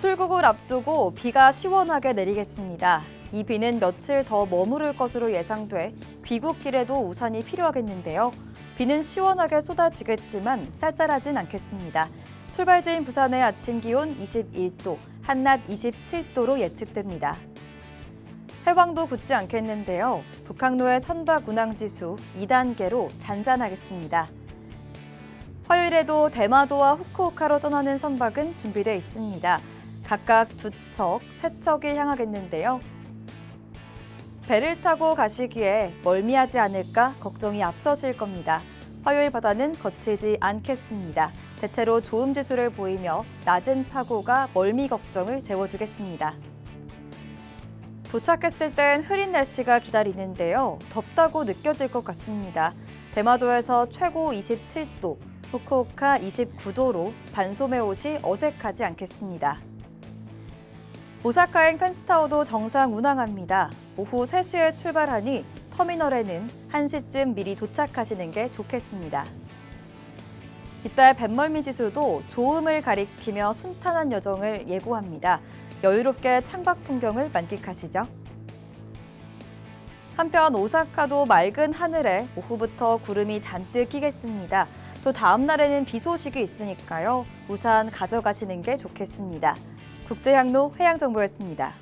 출국을 앞두고 비가 시원하게 내리겠습니다. 이 비는 며칠 더 머무를 것으로 예상돼 귀국길에도 우산이 필요하겠는데요. 비는 시원하게 쏟아지겠지만 쌀쌀하진 않겠습니다. 출발지인 부산의 아침 기온 21도, 한낮 27도로 예측됩니다. 해왕도 굳지 않겠는데요. 북항로의 선박 운항 지수 2단계로 잔잔하겠습니다. 화요일에도 대마도와 후쿠오카로 떠나는 선박은 준비돼 있습니다. 각각 두 척, 세 척이 향하겠는데요. 배를 타고 가시기에 멀미하지 않을까 걱정이 앞서실 겁니다. 화요일 바다는 거칠지 않겠습니다. 대체로 좋음 지수를 보이며 낮은 파고가 멀미 걱정을 재워주겠습니다. 도착했을 땐 흐린 날씨가 기다리는데요. 덥다고 느껴질 것 같습니다. 대마도에서 최고 27도, 후쿠오카 29도로 반소매 옷이 어색하지 않겠습니다. 오사카행 펜스타워도 정상 운항합니다. 오후 3시에 출발하니 터미널에는 1시쯤 미리 도착하시는 게 좋겠습니다. 이달 뱃멀미 지수도 좋음을 가리키며 순탄한 여정을 예고합니다. 여유롭게 창밖 풍경을 만끽하시죠. 한편 오사카도 맑은 하늘에 오후부터 구름이 잔뜩 끼겠습니다. 또 다음 날에는 비 소식이 있으니까요. 우산 가져가시는 게 좋겠습니다. 국제항로 해양정보였습니다.